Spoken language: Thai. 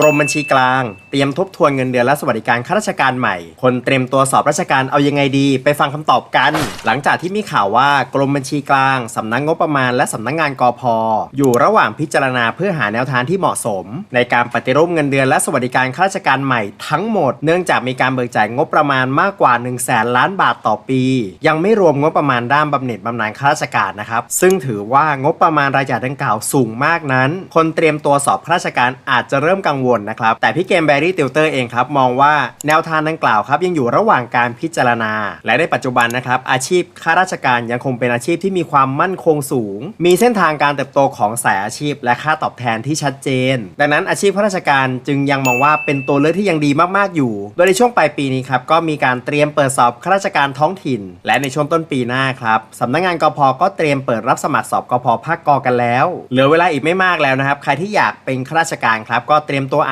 กรมบัญชีกลาง เตรียมทบทวนเงินเดือนและสวัสดิการข้าราชการใหม่ คนเตรียมตัวสอบราชการเอายังไงดี ไปฟังคำตอบกัน หลังจากที่มีข่าวว่ากรมบัญชีกลางสำนักงบประมาณและสำนักงานกอพอยู่ระหว่างพิจารณาเพื่อหาแนวทางที่เหมาะสม ในการปฏิรูปเงินเดือนและสวัสดิการข้าราชการใหม่ทั้งหมดเนื่องจากมีการเบิกจ่ายงบประมาณมากกว่า1 0 0 0 0แสนล้านบาทต่อปี ยังไม่รวมงบประมาณด้านบำเหน็จบำนาญข้าราชการนะครับซึ่งถือว่างบประมาณรายจ่ายดังกล่าวสูงมากนั้น คนเตรียมตัวสอบข้าราชการอาจจะเริ่มกังวลนะครับ แต่พี่เกมแบรี่ติวเตอร์เองครับ มองว่าแนวทางดังกล่าวครับ ยังอยู่ระหว่างการพิจารณา และในปัจจุบันนะครับ อาชีพข้าราชการยังคงเป็นอาชีพที่มีความมั่นคงสูง มีเส้นทางการเติบโตของสายอาชีพ และค่าตอบแทนที่ชัดเจน ดังนั้นอาชีพข้าราชการจึงยังมองว่าเป็นตัวเลือกที่ยังดีมากๆอยู่ โดยในช่วงปลายปีนี้ครับก็มีการเตรียมเปิดสอบข้าราชการท้องถิ่น และในช่วงต้นปีหน้าครับสำนักงานกพก็เตรียมเปิดรับสมัครสอบกพภาคกกันแล้ว เหลือเวลาอีกไม่มากแล้วนะครับ ใครที่อยากเป็นข้าราชการครับก็เตรียมตัว